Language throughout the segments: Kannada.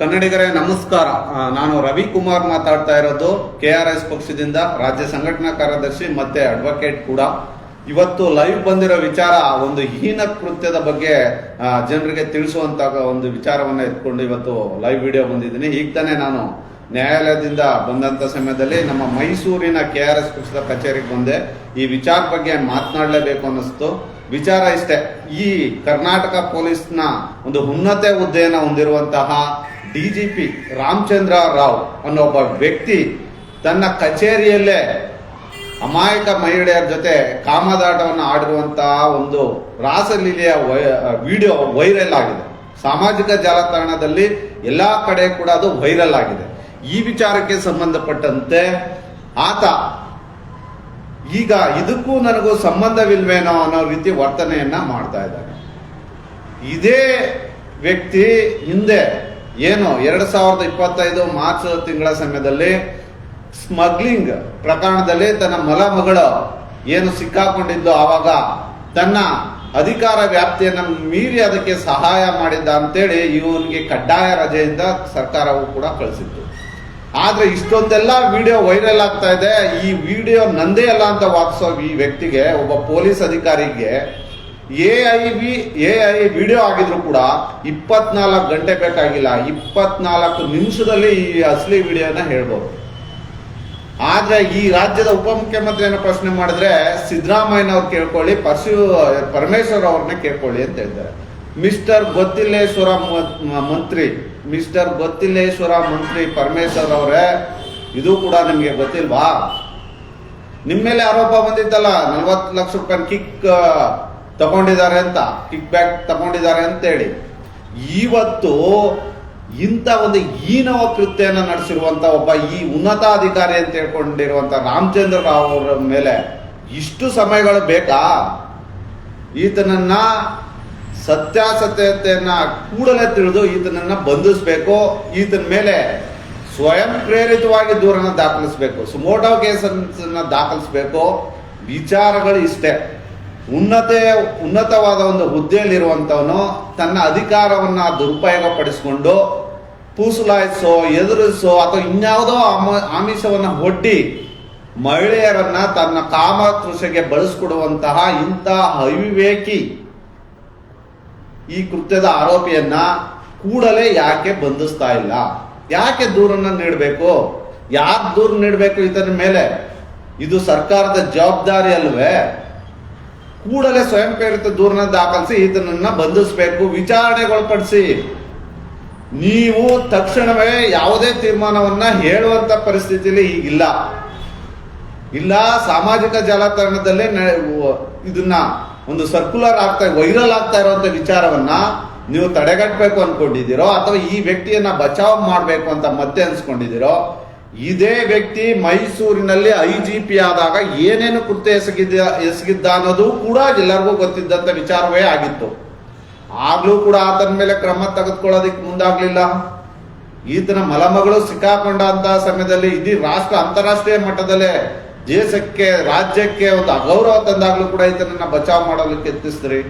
ಕನ್ನಡಿಗರೇ, ನಮಸ್ಕಾರ. ನಾನು ರವಿಕುಮಾರ್ ಮಾತಾಡ್ತಾ ಇರೋದು ಕೆ ಆರ್ ಎಸ್ ಪಕ್ಷದಿಂದ ರಾಜ್ಯ ಸಂಘಟನಾ ಕಾರ್ಯದರ್ಶಿ ಮತ್ತೆ ಅಡ್ವೊಕೇಟ್ ಕೂಡ. ಇವತ್ತು ಲೈವ್ ಬಂದಿರೋ ವಿಚಾರ ಒಂದು ಹೀನ ಕೃತ್ಯದ ಬಗ್ಗೆ ಜನರಿಗೆ ತಿಳಿಸುವಂತ ಒಂದು ವಿಚಾರವನ್ನ ಎತ್ಕೊಂಡು ಇವತ್ತು ಲೈವ್ ವಿಡಿಯೋ ಬಂದಿದ್ದೀನಿ. ಈಗ ತಾನೇ ನಾನು ನ್ಯಾಯಾಲಯದಿಂದ ಬಂದಂತ ಸಮಯದಲ್ಲಿ ನಮ್ಮ ಮೈಸೂರಿನ ಕೆ ಆರ್ ಎಸ್ ಪಕ್ಷದ ಕಚೇರಿಗೆ ಬಂದೆ. ಈ ವಿಚಾರ ಬಗ್ಗೆ ಮಾತನಾಡಲೇಬೇಕು ಅನ್ನಿಸ್ತು. ವಿಚಾರ ಇಷ್ಟೇ, ಈ ಕರ್ನಾಟಕ ಪೊಲೀಸ್ನ ಒಂದು ಉನ್ನತ ಹುದ್ದೆಯನ್ನು ಹೊಂದಿರುವಂತಹ ಡಿಜಿಪಿ ರಾಮಚಂದ್ರ ರಾವ್ ಅನ್ನೋ ಒಬ್ಬ ವ್ಯಕ್ತಿ ತನ್ನ ಕಚೇರಿಯಲ್ಲೇ ಅಮಾಯಕ ಮಹಿಳೆಯರ ಜೊತೆ ಕಾಮದಾಟವನ್ನು ಆಡಿರುವಂತಹ ಒಂದು ರಾಸಲೀಲೆಯ ವಿಡಿಯೋ ವೈರಲ್ ಆಗಿದೆ. ಸಾಮಾಜಿಕ ಜಾಲತಾಣದಲ್ಲಿ ಎಲ್ಲಾ ಕಡೆ ಕೂಡ ಅದು ವೈರಲ್ ಆಗಿದೆ. ಈ ವಿಚಾರಕ್ಕೆ ಸಂಬಂಧಪಟ್ಟಂತೆ ಆತ ಈಗ ಇದಕ್ಕೂ ನನಗೂ ಸಂಬಂಧವಿಲ್ವೇನೋ ಅನ್ನೋ ರೀತಿ ವರ್ತನೆಯನ್ನ ಮಾಡ್ತಾ ಇದ್ದಾನೆ. ಇದೇ ವ್ಯಕ್ತಿ ಹಿಂದೆ ಏನು, ಎರಡು ಸಾವಿರದ ಇಪ್ಪತ್ತೈದು ಮಾರ್ಚ್ ತಿಂಗಳ ಸಮಯದಲ್ಲಿ ಸ್ಮಗ್ಲಿಂಗ್ ಪ್ರಕರಣದಲ್ಲಿ ತನ್ನ ಮಲ ಮಗಳು ಏನು ಸಿಕ್ಕಾಕೊಂಡಿದ್ದು ಆವಾಗ ತನ್ನ ಅಧಿಕಾರ ವ್ಯಾಪ್ತಿಯನ್ನು ಮೀರಿ ಅದಕ್ಕೆ ಸಹಾಯ ಮಾಡಿದ್ದ ಅಂತೇಳಿ ಇವನಿಗೆ ಕಡ್ಡಾಯ ರಜೆಯಿಂದ ಸರ್ಕಾರವು ಕೂಡ ಕಳಿಸಿತ್ತು. ಆದ್ರೆ ಇಷ್ಟೊಂದೆಲ್ಲ ವಿಡಿಯೋ ವೈರಲ್ ಆಗ್ತಾ ಇದೆ. ಈ ವಿಡಿಯೋ ನಂದೇ ಅಲ್ಲ ಅಂತ ವಾದಿಸೋ ಈ ವ್ಯಕ್ತಿಗೆ, ಒಬ್ಬ ಪೊಲೀಸ್ ಅಧಿಕಾರಿಗೆ A I V A I video ಆಗಿದ್ರು ಕೂಡ ಇಪ್ಪತ್ನಾಲ್ಕು ಗಂಟೆ ಬೇಕಾಗಿಲ್ಲ, ಇಪ್ಪತ್ನಾಲ್ಕು ನಿಮಿಷದಲ್ಲಿ ಈ ಅಸಲಿ ವಿಡಿಯೋನ ಹೇಳ್ಬೋದು. ಆದ್ರೆ ಈ ರಾಜ್ಯದ ಉಪಮುಖ್ಯಮಂತ್ರಿಯನ್ನ ಪ್ರಶ್ನೆ ಮಾಡಿದ್ರೆ ಸಿದ್ದರಾಮಯ್ಯನವ್ರು ಕೇಳ್ಕೊಳ್ಳಿ, ಪರಶು, ಪರಮೇಶ್ವರ್ ಅವ್ರನ್ನ ಕೇಳ್ಕೊಳ್ಳಿ ಅಂತ ಹೇಳ್ತಾರೆ. ಮಿಸ್ಟರ್ ಗೊತ್ತಿಲ್ಲೇಶ್ವರ ಮಂತ್ರಿ, ಮಿಸ್ಟರ್ ಗೊತ್ತಿಲ್ಲೇಶ್ವರ ಮಂತ್ರಿ ಪರಮೇಶ್ವರ್ ಅವರೇ, ಇದು ಕೂಡ ನಿಮಗೆ ಗೊತ್ತಿಲ್ವಾ? ನಿಮ್ಮ ಮೇಲೆ ಆರೋಪ ಬಂದಿತ್ತಲ್ಲ, ನಲ್ವತ್ತು ಲಕ್ಷ ರೂಪಾಯಿ ಕಿಕ್ ತಗೊಂಡಿದ್ದಾರೆ ಅಂತ ಕಿಕ್ ಬ್ಯಾಕ್ ತಗೊಂಡಿದ್ದಾರೆ ಅಂತೇಳಿ. ಇವತ್ತು ಇಂಥ ಒಂದು ಹೀನವ ಕೃತ್ಯನ ನಡೆಸಿರುವಂತ ಒಬ್ಬ ಈ ಉನ್ನತಾಧಿಕಾರಿ ಅಂತ ಹೇಳ್ಕೊಂಡಿರುವಂತ ರಾಮಚಂದ್ರ ರಾವ್ ಅವರ ಮೇಲೆ ಇಷ್ಟು ಸಮಯಗಳು ಬೇಕಾ? ಈತನನ್ನ ಸತ್ಯಾಸತ್ಯತೆಯನ್ನ ಕೂಡಲೇ ತಿಳಿದು ಈತನನ್ನ ಬಂಧಿಸಬೇಕು, ಈತನ ಮೇಲೆ ಸ್ವಯಂ ಪ್ರೇರಿತವಾಗಿ ದೂರನ್ನ ದಾಖಲಿಸಬೇಕು, ಸುಮೋಟೋ ಕೇಸನ್ನ ದಾಖಲಿಸಬೇಕು, ವಿಚಾರಗಳು ಇಷ್ಟೇ. ಉನ್ನತ, ಉನ್ನತವಾದ ಒಂದು ಹುದ್ದೆಯಲ್ಲಿರುವಂಥವನು ತನ್ನ ಅಧಿಕಾರವನ್ನು ದುರುಪಯೋಗ ಪಡಿಸಿಕೊಂಡು ಪೂಸುಲಾಯಿಸೋ, ಎದುರಿಸೋ ಅಥವಾ ಇನ್ಯಾವುದೋ ಆಮ- ಆಮಿಷವನ್ನು ಒಡ್ಡಿ ಮಹಿಳೆಯರನ್ನ ತನ್ನ ಕಾಮತೃಷೆಗೆ ಬಳಸಿಕೊಡುವಂತಹ ಇಂಥ ಅವಿವೇಕಿ ಈ ಕೃತ್ಯದ ಆರೋಪಿಯನ್ನ ಕೂಡಲೇ ಯಾಕೆ ಬಂಧಿಸ್ತಾ ಇಲ್ಲ? ಯಾಕೆ ದೂರನ್ನ ನೀಡಬೇಕು? ಯಾಕೆ ದೂರ ನೀಡಬೇಕು ಇದರ ಮೇಲೆ? ಇದು ಸರ್ಕಾರದ ಜವಾಬ್ದಾರಿ ಅಲ್ವೇ? ಕೂಡಲೇ ಸ್ವಯಂ ಪ್ರೇರಿತ ದೂರನ ದಾಖಲಿಸಿ ಈತನನ್ನ ಬಂಧಿಸಬೇಕು. ವಿಚಾರಣೆಗೊಳಪಡಿಸಿ. ನೀವು ತಕ್ಷಣವೇ ಯಾವುದೇ ತೀರ್ಮಾನವನ್ನ ಹೇಳುವಂತ ಪರಿಸ್ಥಿತಿಯಲ್ಲಿ ಈಗಿಲ್ಲ ಇಲ್ಲ. ಸಾಮಾಜಿಕ ಜಾಲತಾಣದಲ್ಲೇ ಇದನ್ನ ಒಂದು ಸರ್ಕ್ಯುಲರ್ ಆಗ್ತಾ ವೈರಲ್ ಆಗ್ತಾ ಇರುವಂತ ವಿಚಾರವನ್ನ ನೀವು ತಡೆಗಟ್ಟಬೇಕು ಅನ್ಕೊಂಡಿದ್ದೀರೋ ಅಥವಾ ಈ ವ್ಯಕ್ತಿಯನ್ನ ಬಚಾವ್ ಮಾಡಬೇಕು ಅಂತ ಮತ್ತೆ ಅನ್ಸ್ಕೊಂಡಿದ್ದೀರೋ ಇದೇ ವ್ಯಕ್ತಿ ಮೈಸೂರಿನಲ್ಲಿ ಐ ಜಿ ಪಿ ಆದಾಗ ಏನೇನು ಕೃತ್ಯ ಎಸಗಿದ್ದ ಎಸಗಿದ್ದ ಅನ್ನೋದು ಕೂಡ ಎಲ್ಲರಿಗೂ ಗೊತ್ತಿದ್ದಂತ ವಿಚಾರವೇ ಆಗಿತ್ತು. ಆಗ್ಲೂ ಕೂಡ ಆತನ ಮೇಲೆ ಕ್ರಮ ತೆಗೆದುಕೊಳ್ಳೋದಕ್ಕೆ ಮುಂದಾಗ್ಲಿಲ್ಲ. ಈತನ ಮಲಮಗಳು ಸಿಕ್ಕಾಕೊಂಡಂತ ಸಮಯದಲ್ಲಿ ಇಡೀ ರಾಷ್ಟ್ರ ಅಂತಾರಾಷ್ಟ್ರೀಯ ಮಟ್ಟದಲ್ಲೇ ದೇಶಕ್ಕೆ, ರಾಜ್ಯಕ್ಕೆ ಒಂದು ಅಗೌರವ ತಂದಾಗ್ಲೂ ಕೂಡ ಈತನನ್ನ ಬಚಾವ್ ಮಾಡೋದಕ್ಕೆ ಯತ್ನಿಸ್ತೀರಿ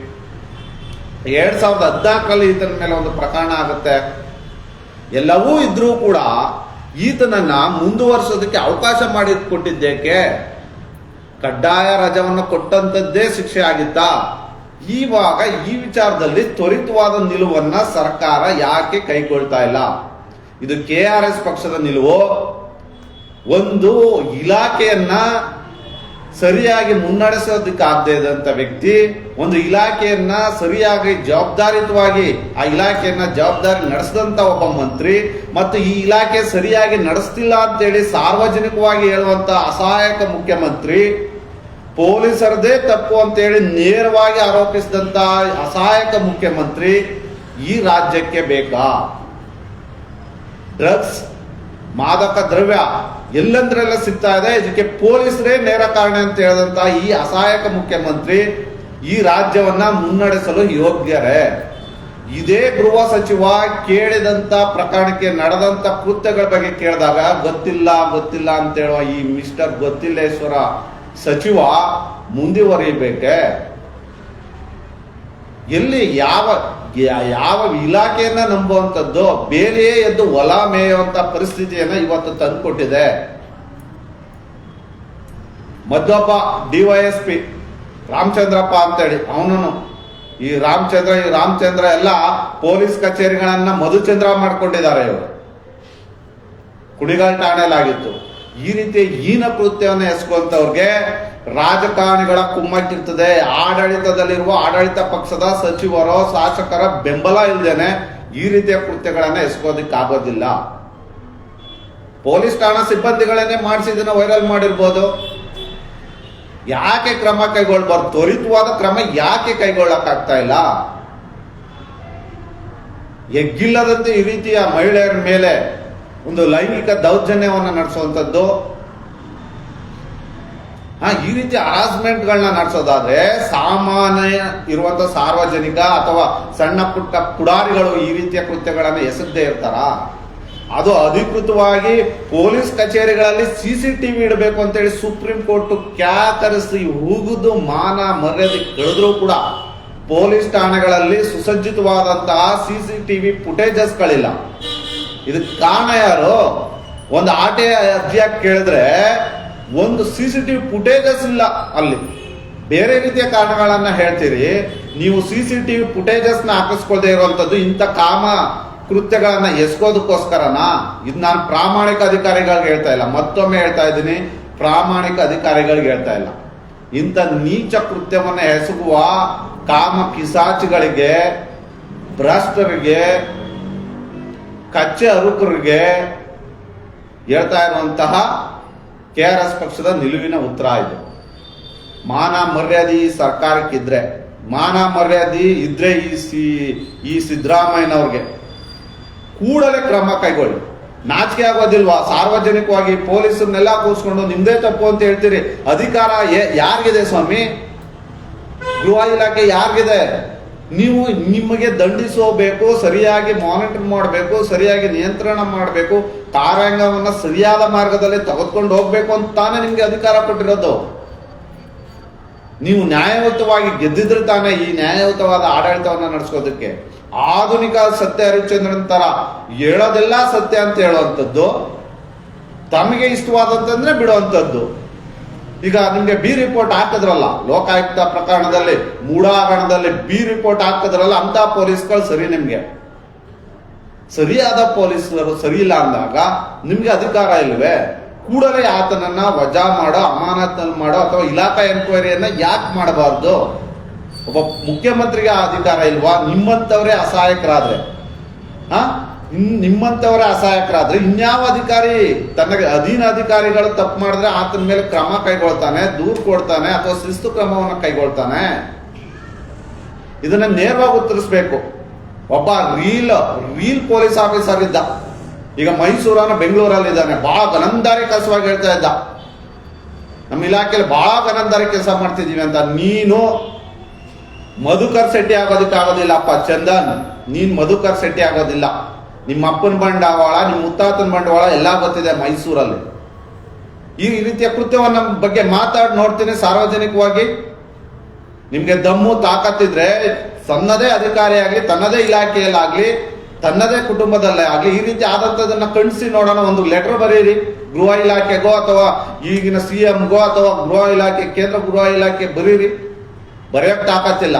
ಎರಡ್ ಸಾವಿರದ ಹದಿನಾಲ್ಕರಲ್ಲಿ ಈತನ ಮೇಲೆ ಒಂದು ಪ್ರಕರಣ ಆಗುತ್ತೆ. ಎಲ್ಲವೂ ಇದ್ರೂ ಕೂಡ ಈತನನ್ನ ಮುಂದುವರ್ಸೋದಕ್ಕೆ ಅವಕಾಶ ಮಾಡಿ ಕೊಟ್ಟಿದ್ದೇಕೆ ಕಡ್ಡಾಯ ರಜವನ್ನು ಕೊಟ್ಟಂತದ್ದೇ ಶಿಕ್ಷೆ ಆಗಿತ್ತಾ? ಇವಾಗ ಈ ವಿಚಾರದಲ್ಲಿ ತ್ವರಿತವಾದ ನಿಲುವನ್ನ ಸರ್ಕಾರ ಯಾಕೆ ಕೈಗೊಳ್ತಾ ಇಲ್ಲ? ಇದು ಕೆ ಆರ್ ಎಸ್ ಪಕ್ಷದ ನಿಲುವು? ಒಂದು ಇಲಾಖೆಯನ್ನ ಸರಿಯಾಗಿ ಮುನ್ನಡೆಸೋದಕ್ಕೆ ಆಗದೇ ಇದ್ದಂತ ವ್ಯಕ್ತಿ ಒಂದು ಇಲಾಖೆಯನ್ನ ಸರಿಯಾಗಿ ಜವಾಬ್ದಾರಿತವಾಗಿ ಆ ಇಲಾಖೆಯನ್ನ ಜವಾಬ್ದಾರಿ ನಡೆಸಿದಂತ ಒಬ್ಬ ಮಂತ್ರಿ ಮತ್ತು ಈ ಇಲಾಖೆ ಸರಿಯಾಗಿ ನಡೆಸ್ತಿಲ್ಲ ಅಂತೇಳಿ ಸಾರ್ವಜನಿಕವಾಗಿ ಹೇಳುವಂತ ಅಸಹಾಯಕ ಮುಖ್ಯಮಂತ್ರಿ ಪೊಲೀಸರದೇ ತಪ್ಪು ಅಂತೇಳಿ ನೇರವಾಗಿ ಆರೋಪಿಸಿದಂತ ಅಸಹಾಯಕ ಮುಖ್ಯಮಂತ್ರಿ ಈ ರಾಜ್ಯಕ್ಕೆ ಬೇಕಾ? ಡ್ರಗ್ಸ್ ಮಾದಕ ದ್ರವ್ಯ ಎಲ್ಲಂದ್ರೆಲ್ಲ ಸಿಗ್ತಾ ಇದೆ. ಇದಕ್ಕೆ ಪೊಲೀಸರೇ ನೇರ ಕಾರಣ ಅಂತ ಹೇಳಿದಂತ ಈ ಅಸಹಾಯಕ ಮುಖ್ಯಮಂತ್ರಿ ಈ ರಾಜ್ಯವನ್ನ ಮುನ್ನಡೆಸಲು ಯೋಗ್ಯರೇ. ಇದೇ ಗೃಹ ಸಚಿವ ಕೇಳಿದಂತ ಪ್ರಕರಣಕ್ಕೆ ನಡೆದಂತ ಕೃತ್ಯಗಳ ಬಗ್ಗೆ ಕೇಳಿದಾಗ ಗೊತ್ತಿಲ್ಲ ಗೊತ್ತಿಲ್ಲ ಅಂತ ಹೇಳುವ ಈ ಮಿಸ್ಟರ್ ಗೊತ್ತಿಲ್ಲೇಶ್ವರ ಸಚಿವ ಮುಂದುವರಿಯಬೇಕೆ ಎಲ್ಲಿ ಯಾವ ಯಾವ ಇಲಾಖೆಯನ್ನ ನಂಬುವಂಥದ್ದು ಬೇರೆಯೇ ಎದ್ದು ಹೊಲ ಮೇಯುವಂತ ಪರಿಸ್ಥಿತಿಯನ್ನ ಇವತ್ತು ತಂದುಕೊಟ್ಟಿದೆ. ಮದ್ದೊಬ್ಬ ಡಿವೈಎಸ್ಪಿ ರಾಮಚಂದ್ರಪ್ಪ ಅಂತೇಳಿ ಅವನು ಈ ರಾಮಚಂದ್ರ ಈ ರಾಮಚಂದ್ರ ಎಲ್ಲ ಪೊಲೀಸ್ ಕಚೇರಿಗಳನ್ನ ಮಧುಚಂದ್ರ ಮಾಡ್ಕೊಂಡಿದ್ದಾರೆ ಇವರು. ಕುಣಿಗಲ್ ಠಾಣೆಲಾಗಿತ್ತು ಈ ರೀತಿ ಹೀನ ಕೃತ್ಯವನ್ನು ಎಸ್ಕೊಂತವ್ರಿಗೆ ರಾಜಕಾರಣಿಗಳ ಕುಮ್ಮಟ್ಟಿರ್ತದೆ. ಆಡಳಿತದಲ್ಲಿರುವ ಆಡಳಿತ ಪಕ್ಷದ ಸಚಿವರು ಶಾಸಕರ ಬೆಂಬಲ ಇಲ್ಲದೇನೆ ಈ ರೀತಿಯ ಕೃತ್ಯಗಳನ್ನ ಎಸ್ಕೋದಿಕ್ಕಾಗೋದಿಲ್ಲ ಪೊಲೀಸ್ ಠಾಣಾ ಸಿಬ್ಬಂದಿಗಳನ್ನೇ ಮಾಡಿಸಿ ಇದನ್ನ ವೈರಲ್ ಮಾಡಿರ್ಬೋದು. ಯಾಕೆ ಕ್ರಮ ಕೈಗೊಳ್ಬಾರ್ದು? ತ್ವರಿತವಾದ ಕ್ರಮ ಯಾಕೆ ಕೈಗೊಳ್ಳಕ್ಕಾಗ್ತಾ ಇಲ್ಲ? ಎಗ್ಗಿಲ್ಲದಂತೆ ಈ ರೀತಿಯ ಮಹಿಳೆಯರ ಮೇಲೆ ಒಂದು ಲೈಂಗಿಕ ದೌರ್ಜನ್ಯವನ್ನು ನಡೆಸುವಂಥದ್ದು ಈ ರೀತಿ ಹರಾಸ್ಮೆಂಟ್ಗಳನ್ನ ನಡೆಸೋದಾದ್ರೆ ಸಾಮಾನ್ಯ ಇರುವಂತ ಸಾರ್ವಜನಿಕ ಅಥವಾ ಸಣ್ಣ ಪುಟ್ಟ ಪುಡಾರಿಗಳು ಈ ರೀತಿಯ ಕೃತ್ಯಗಳನ್ನು ಎಸೆದ್ದೇ ಇರ್ತಾರ? ಅದು ಅಧಿಕೃತವಾಗಿ ಪೊಲೀಸ್ ಕಚೇರಿಗಳಲ್ಲಿ ಸಿ ಸಿ ಟಿವಿ ಇಡಬೇಕು ಅಂತೇಳಿ ಸುಪ್ರೀಂ ಕೋರ್ಟ್ ಕ್ಯಾಕರಿಸಿ ಹೂಗುದು ಮಾನ ಮರ್ಯಾದೆ ಕಳೆದ್ರೂ ಕೂಡ ಪೊಲೀಸ್ ಠಾಣೆಗಳಲ್ಲಿ ಸುಸಜ್ಜಿತವಾದಂತಹ ಸಿ ಸಿ ಟಿವಿ ಫುಟೇಜಸ್ಗಳಿಲ್ಲ. ಇದಕ್ಕೆ ಕಾರಣ ಯಾರು? ಒಂದು ಆಟೆಯ ಅರ್ಜಿಯಾಗಿ ಕೇಳಿದ್ರೆ ಒಂದು ಸಿ ಸಿ ಟಿವಿ ಫುಟೇಜಸ್ ಇಲ್ಲ ಅಲ್ಲಿ. ಬೇರೆ ರೀತಿಯ ಕಾರಣಗಳನ್ನ ಹೇಳ್ತೀರಿ, ನೀವು ಸಿ ಸಿ ಟಿವಿ ಫುಟೇಜಸ್ನ ಹಾಕಿಸ್ಕೊಳ್ದೇ ಇರುವಂತದ್ದು ಇಂಥ ಕಾಮ ಕೃತ್ಯಗಳನ್ನ ಎಸ್ಕೋದಕ್ಕೋಸ್ಕರನಾ ಇದು ನಾನು ಪ್ರಾಮಾಣಿಕ ಅಧಿಕಾರಿಗಳಿಗೆ ಹೇಳ್ತಾ ಇಲ್ಲ. ಮತ್ತೊಮ್ಮೆ ಹೇಳ್ತಾ ಇದ್ದೀನಿ, ಪ್ರಾಮಾಣಿಕ ಅಧಿಕಾರಿಗಳಿಗೆ ಹೇಳ್ತಾ ಇಲ್ಲ. ಇಂಥ ನೀಚ ಕೃತ್ಯವನ್ನು ಎಸಗುವ ಕಾಮ ಕಿಸಾಚಿಗಳಿಗೆ ಭ್ರಷ್ಟರಿಗೆ, ಕಚ್ಚೆ ಅರುಕರಿಗೆ ಹೇಳ್ತಾ ಇರುವಂತಹ ಕೆ ಆರ್ ಎಸ್ ಪಕ್ಷದ ನಿಲುವಿನ ಉತ್ತರ ಇದು. ಮಾನ ಮರ್ಯಾದೆ ಈ ಸರ್ಕಾರಕ್ಕಿದ್ರೆ, ಮಾನ ಮರ್ಯಾದೆ ಇದ್ರೆ ಈ ಸಿ, ಈ ಸಿದ್ದರಾಮಯ್ಯನವ್ರಿಗೆ ಕೂಡಲೇ ಕ್ರಮ ಕೈಗೊಳ್ಳಿ. ನಾಚಿಕೆ ಆಗೋದಿಲ್ವಾ? ಸಾರ್ವಜನಿಕವಾಗಿ ಪೊಲೀಸರನ್ನೆಲ್ಲ ಕೂರಿಸ್ಕೊಂಡು ನಿಮ್ದೇ ತಪ್ಪು ಅಂತ ಹೇಳ್ತೀರಿ. ಅಧಿಕಾರ ಯಾರಿಗಿದೆ ಸ್ವಾಮಿ? ಗೃಹ ಇಲಾಖೆ ಯಾರಿಗಿದೆ? ನೀವು ನಿಮಗೆ ದಂಡಿಸೋಬೇಕು ಸರಿಯಾಗಿ ಮಾನಿಟರ್ ಮಾಡಬೇಕು, ಸರಿಯಾಗಿ ನಿಯಂತ್ರಣ ಮಾಡಬೇಕು, ತಾರಾಂಗವನ್ನು ಸರಿಯಾದ ಮಾರ್ಗದಲ್ಲಿ ತೆಗೆದುಕೊಂಡು ಹೋಗ್ಬೇಕು ಅಂತ ತಾನೇ ನಿಮ್ಗೆ ಅಧಿಕಾರ ಕೊಟ್ಟಿರೋದು. ನೀವು ನ್ಯಾಯಯುತವಾಗಿ ಗೆದ್ದಿದ್ರೆ ತಾನೇ ಈ ನ್ಯಾಯಯುತವಾದ ಆಡಳಿತವನ್ನು ನಡೆಸೋದಕ್ಕೆ ಆಧುನಿಕ ಸತ್ಯ ಹರಿಶ್ಚಂದ್ರನ್ ತರ ಹೇಳೋದೆಲ್ಲ ಸತ್ಯ ಅಂತ ಹೇಳುವಂಥದ್ದು ತಮಗೆ ಇಷ್ಟವಾದಂತಂದ್ರೆ ಬಿಡುವಂಥದ್ದು ಈಗ ನಿಮ್ಗೆ ಬಿ ರಿಪೋರ್ಟ್ ಹಾಕಿದ್ರಲ್ಲ, ಲೋಕಾಯುಕ್ತ ಪ್ರಕರಣದಲ್ಲಿ ಮೂಡಾಗರಣದಲ್ಲಿ ಬಿ ರಿಪೋರ್ಟ್ ಹಾಕಿದ್ರಲ್ಲ, ಅಂತ ಪೊಲೀಸ್ಗಳು ಸರಿ ನಿಮ್ಗೆ. ಸರಿಯಾದ ಪೊಲೀಸರು ಸರಿ ಇಲ್ಲ ಅಂದಾಗ ನಿಮ್ಗೆ ಅಧಿಕಾರ ಇಲ್ವೇ? ಕೂಡಲೇ ಆತನನ್ನ ವಜಾ ಮಾಡೋ ಅಮಾನತಲ್ಲಿ ಮಾಡೋ ಅಥವಾ ಇಲಾಖಾ ಎನ್ಕ್ವೈರಿಯನ್ನ ಯಾಕೆ ಮಾಡಬಾರ್ದು? ಒಬ್ಬ ಮುಖ್ಯಮಂತ್ರಿಗೆ ಅಧಿಕಾರ ಇಲ್ವಾ? ನಿಮ್ಮಂತವರೇ ಅಸಹಾಯಕರಾದ್ರೆ. ಹಾ? ಇನ್ ನಿಮ್ಮಂತವರ ಅಸಹಾಯಕರಾದ್ರೆ ಇನ್ಯಾವ ಅಧಿಕಾರಿ ತನ್ನ ಅಧೀನ ಅಧಿಕಾರಿಗಳು ತಪ್ಪು ಮಾಡಿದ್ರೆ ಆತನ ಮೇಲೆ ಕ್ರಮ ಕೈಗೊಳ್ತಾನೆ, ದೂರು ಕೊಡ್ತಾನೆ ಅಥವಾ ಶಿಸ್ತು ಕ್ರಮವನ್ನು ಕೈಗೊಳ್ತಾನೆ. ಇದನ್ನ ನೇರವಾಗಿ ಉತ್ತರಿಸ್ಬೇಕು. ಒಬ್ಬ ರೀಲ್ ರೀಲ್ ಪೊಲೀಸ್ ಆಫೀಸರ್ ಇದ್ದ. ಈಗ ಮೈಸೂರನ ಬೆಂಗಳೂರಲ್ಲಿ ಇದ್ದಾನೆ ಬಹಳ ಗನಂದಾರಿ ಕೆಲಸವಾಗಿ ಹೇಳ್ತಾ ಇದ್ದ. ನಮ್ಮ ಇಲಾಖೆಯಲ್ಲಿ ಬಹಳ ಗನಂದಾರಿ ಕೆಲಸ ಮಾಡ್ತಿದ್ದೀವಿ ಅಂತ. ನೀನು ಮಧುಕರ್ ಶೆಟ್ಟಿ ಆಗೋದಕ್ಕಾಗೋದಿಲ್ಲಪ್ಪ ಚಂದನ್. ನೀನ್ ಮಧುಕರ್ ಶೆಟ್ಟಿ ಆಗೋದಿಲ್ಲ. ನಿಮ್ಮ ಅಪ್ಪನ ಬಂಡವಾಳ, ನಿಮ್ಮ ಮುತ್ತಾತನ ಬಂಡವಾಳ ಎಲ್ಲ ಬರ್ತಿದೆ ಮೈಸೂರಲ್ಲಿ. ಈ ರೀತಿಯ ಕೃತ್ಯವನ್ನು ನಮ್ಮ ಬಗ್ಗೆ ಮಾತಾಡಿ ನೋಡ್ತೀನಿ ಸಾರ್ವಜನಿಕವಾಗಿ. ನಿಮಗೆ ದಮ್ಮು, ತಾಕತ್ತಿದ್ರೆ ತನ್ನದೇ ಅಧಿಕಾರಿಯಾಗಲಿ, ತನ್ನದೇ ಇಲಾಖೆಯಲ್ಲಾಗಲಿ, ತನ್ನದೇ ಕುಟುಂಬದಲ್ಲೇ ಆಗಲಿ, ಈ ರೀತಿ ಆದಂತದನ್ನ ಕಣಿಸಿ ನೋಡೋಣ ಒಂದು ಲೆಟರ್ ಬರೀರಿ. ಗೃಹ ಇಲಾಖೆಗೋ ಅಥವಾ ಈಗಿನ ಸಿ ಎಂಗೋ ಅಥವಾ ಗೃಹ ಇಲಾಖೆ, ಕೇಂದ್ರ ಗೃಹ ಇಲಾಖೆ ಬರೀರಿ. ಬರೆಯಕ್ ತಾಕತ್ತಿಲ್ಲ.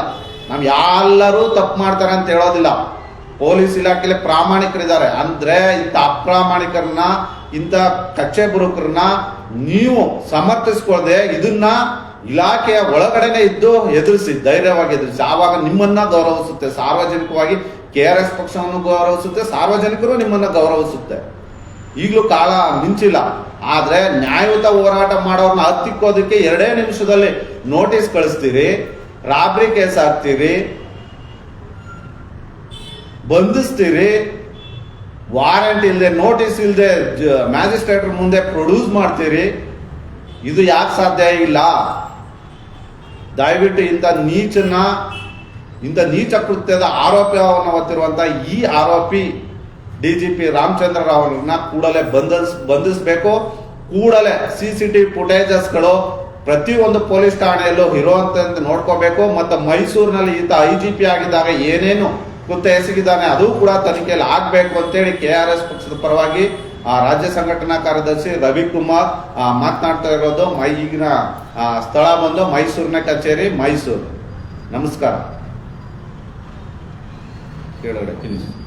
ನಾವು ಎಲ್ಲರೂ ತಪ್ಪು ಮಾಡ್ತಾರೆ ಅಂತ ಹೇಳೋದಿಲ್ಲ. ಪೊಲೀಸ್ ಇಲಾಖೆಯಲ್ಲಿ ಪ್ರಾಮಾಣಿಕರಿದ್ದಾರೆ. ಅಂದ್ರೆ ಇಂಥ ಅಪ್ರಾಮಾಣಿಕರನ್ನ, ಇಂಥ ಕಚ್ಚೆ ಬುರುಕರನ್ನ ನೀವು ಸಮರ್ಥಿಸ್ಕೊಳ್ದೆ ಇದನ್ನ ಇಲಾಖೆಯ ಒಳಗಡೆನೆ ಇದ್ದು ಎದುರಿಸಿ, ಧೈರ್ಯವಾಗಿ ಎದುರಿಸಿ. ಆವಾಗ ನಿಮ್ಮನ್ನ ಗೌರವಿಸುತ್ತೆ. ಸಾರ್ವಜನಿಕವಾಗಿ ಕೆ ಆರ್ ಎಸ್ ಪಕ್ಷವನ್ನು ಗೌರವಿಸುತ್ತೆ, ಸಾರ್ವಜನಿಕರು ನಿಮ್ಮನ್ನ ಗೌರವಿಸುತ್ತೆ. ಈಗಲೂ ಕಾಲ ಮಿಂಚಿಲ್ಲ. ಆದ್ರೆ ನ್ಯಾಯಯುತ ಹೋರಾಟ ಮಾಡೋರ್ನ ಹತ್ತಿಕ್ಕೋದಕ್ಕೆ ಎರಡೇ ನಿಮಿಷದಲ್ಲಿ ನೋಟಿಸ್ ಕಳಿಸ್ತೀರಿ, ರಾಬ್ರಿ ಕೇಸ್ ಹಾಕ್ತೀರಿ ಬಂಧಿಸ್ತೀರಿ ವಾರೆಂಟ್ ಇಲ್ಲದೆ ನೋಟಿಸ್ ಇಲ್ಲದೆ ಮ್ಯಾಜಿಸ್ಟ್ರೇಟ್ ಮುಂದೆ ಪ್ರೊಡ್ಯೂಸ್ ಮಾಡ್ತೀರಿ, ಇದು ಯಾಕೆ ಸಾಧ್ಯ ಇಲ್ಲ? ದಯವಿಟ್ಟು ಇಂಥ ನೀಚನ, ಇಂಥ ನೀಚ ಕೃತ್ಯದ ಆರೋಪವನ್ನು ಹೊತ್ತಿರುವಂತ ಈ ಆರೋಪಿ D G P Ramachandra Rao ಅವ್ರನ್ನ ಕೂಡಲೇ ಬಂಧಿಸ್ ಬಂಧಿಸಬೇಕು. ಕೂಡಲೇ ಸಿ ಸಿ ಟಿ ಫುಟೇಜಸ್ಗಳು ಪ್ರತಿಯೊಂದು ಪೊಲೀಸ್ ಠಾಣೆಯಲ್ಲೂ ಇರುವಂತ ನೋಡ್ಕೋಬೇಕು. ಮತ್ತು ಮೈಸೂರಿನಲ್ಲಿ ಈತ ಐ ಜಿ ಪಿ ಆಗಿದ್ದಾಗ ಏನೇನು ಕುತ್ತ ಎಸಗಿದ್ದಾನೆ ಅದು ಕೂಡ ತನಿಖೆಯಲ್ಲಿ ಆಗ್ಬೇಕು ಅಂತೇಳಿ ಕೆ ಆರ್ ಎಸ್ ಪಕ್ಷದ ಪರವಾಗಿ, ಆ, ರಾಜ್ಯ ಸಂಘಟನಾ ಕಾರ್ಯದರ್ಶಿ ರವಿಕುಮಾರ್ ಮಾತನಾಡ್ತಾ ಇರೋದು ಮೈ, ಈಗಿನ ಸ್ಥಳ ಬಂದು ಮೈಸೂರಿನ ಕಚೇರಿ, ಮೈಸೂರು. ನಮಸ್ಕಾರ. ಕೇಳೋಣ.